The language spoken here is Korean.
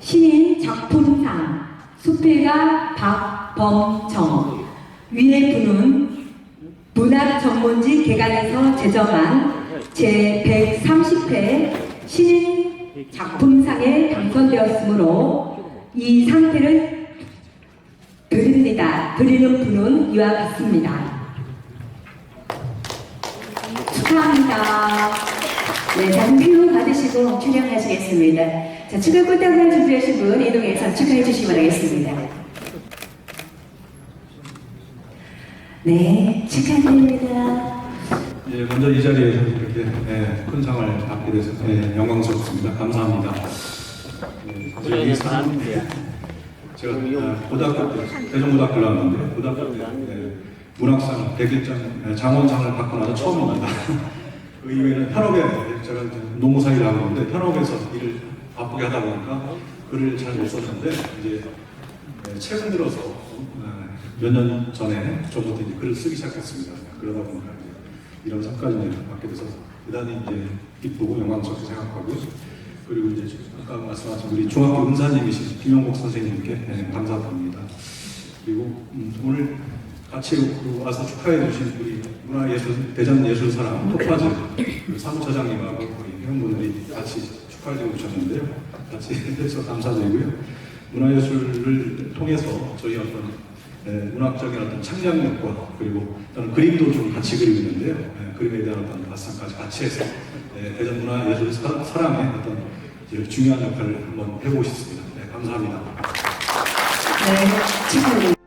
신인 작품상 수필가 박범정 위의 분은 문학 전문지 개관에서 제정한 제130회 신인 작품상에 당선되었으므로 이 상태를 드립니다. 드리는 분은 이와 같습니다. 축하합니다. 네, 장표 받으시고 출연하시겠습니다. 자, 추가 꽃다발 준비하신 분 이동해서 축하해 주시기 바라겠습니다. 네, 축하드립니다. 예, 먼저 이 자리에서 이렇게 예, 큰 상을 받게 돼서 예, 영광스럽습니다. 감사합니다. 예, 사실 이 상, 제가 아, 고등학교 때 대전고등학교 나왔는데 고등학교 때 예, 문학상 백일장 예, 장원상을 받고 나서 처음입니다. 그 이후에는 현업에 제가 이제 농무사일을 하고 있는데 현업에서 일을 바쁘게 하다 보니까 글을 잘 못 썼는데 이제 예, 최근 들어서 어, 몇년 전에 저부터 이제 글을 쓰기 시작했습니다. 그러다 보니까 이런 상까지 받게 돼서 대단히 이제 기쁘고 영광스럽게 생각하고 그리고 이제 아까 말씀하신 우리 중학교 은사님이신 김영복 선생님께 예, 감사드립니다. 그리고 음, 오늘 같이 와서 축하해 주신 우리 문화예술 대전예술사랑 토파즈 그 사무처장님하고 우리 회원분들이 같이 축하해 주고 오셨는데요. 같이 해주셔서 감사드리고요. 문화예술을 통해서 저희 어떤 예, 문학적인 어떤 창작력과 그리고 저는 그림도 좀 같이 그리고 있는데요. 예, 그림에 대한 어떤 발상까지 같이 해서 예, 대전 문화예술 사- 사랑의 어떤 중요한 역할을 한번 해보고 싶습니다. 네, 감사합니다. 네, 축하드립니다.